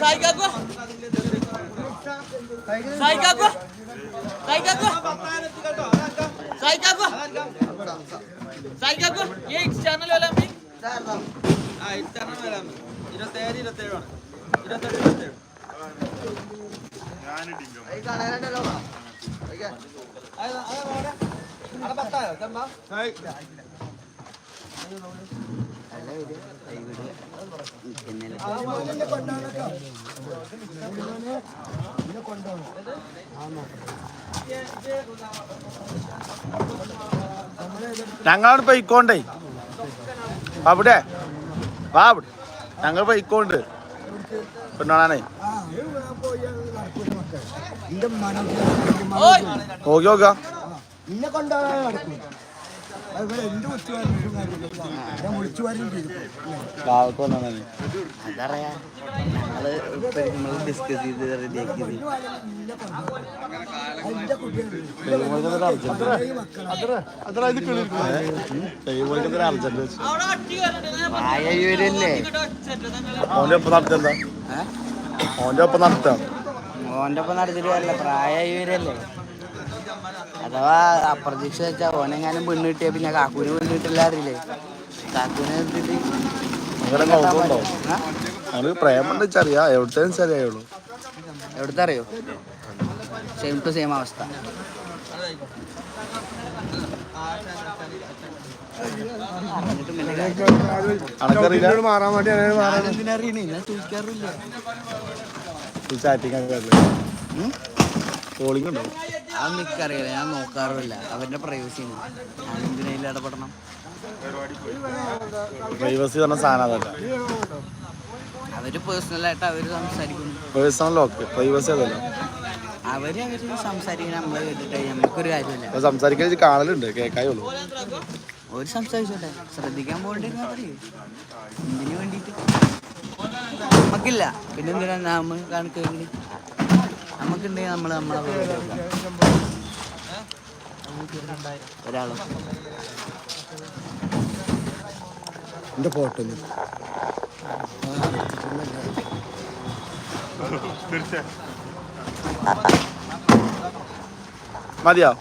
സായിക്കാക്കോ സായിക്കാക്കോ സായിക്കാക്കോ സായിക്കാക്കോ സായിക്കാക്കോ ഈ ചാനൽ വല്ല അമ്മി? ആ ഇത്തരണം വരാം ഇരുപത്തേഴ് ഇരുപത്തേഴാണ് ഇരുപത്തെട്ട് ഇരുപത്തേഴ്. അവിടെ പത്തായോ? ചെമ്പാ ഞങ്ങളവിടെ പൊയ്ക്കോണ്ടേ. അവിടെ. വാ അവിടെ. ഞങ്ങൾ പൊയ്ക്കോണ്ട്. പെണ്ണാണേ നോക്കി നോക്കാം എന്ത് ഞാൻ വിളിച്ചു വരും അതറിയാ ഞങ്ങൾ ഡിസ്കസ് ചെയ്ത് റെഡിയാക്കിയത് ഓന്റെ ഒപ്പം നടത്തെന്താ ഓന്റെ ഒപ്പം നടത്താം ഓന്റെ ഒപ്പം നടത്തിട്ട് പ്രായവരല്ലേ അഥവാ അപ്രതീക്ഷ വെച്ചാ ഓനെങ്ങാനും പെണ്ണ് കിട്ടിയ പിന്നെ കാക്കൂന് പെണ്ണ് കിട്ടില്ല അറിയില്ലേ? കാക്കൂനെ നിർത്തിട്ട് അങ്ങനെ നോക്കുന്നുണ്ടോ ആ? ഞങ്ങൾ പ്രേമുണ്ട് വെച്ചറിയാ എവിടുത്തെ ശരിയായുള്ളൂ എവിടുത്തെ അറിയോ സെയിം ടു സെയിം അവസ്ഥ. മാറാൻ വേണ്ടി അറിയണേ? കോളിംഗ് ഉണ്ടോ? അതൊന്നും എനിക്കറിയില്ല ഞാൻ നോക്കാറുമില്ല. അവന്റെ പ്രൈവസി ഞാൻ എന്തിനേലും ഇടപെടണം? പ്രൈവസി പറഞ്ഞ സാധനം അതല്ല. അവർ പേഴ്സണലായിട്ട് അവർ സംസാരിക്കുന്നു. പേഴ്സണൽ പ്രൈവസി അതല്ല. അവർ അവർ സംസാരിക്കുന്ന നമ്മളെ കേട്ടിട്ട് നമുക്കൊരു കാര്യമില്ല. സംസാരിക്കാൻ കാണലുണ്ട് ഒരു സംസാരിച്ചോട്ടെ. ശ്രദ്ധിക്കാൻ പോകണ്ടെന്ന് പറയൂ. എന്തിനു വേണ്ടിയിട്ട്? നമുക്കില്ല പിന്നെ എന്തിനാ നമ്മ കണക്കെങ്കിൽ നമുക്കുണ്ടെങ്കിൽ നമ്മൾ നമ്മളെ. ഒരാളും. എന്റെ ഫോട്ടോ മതിയാവും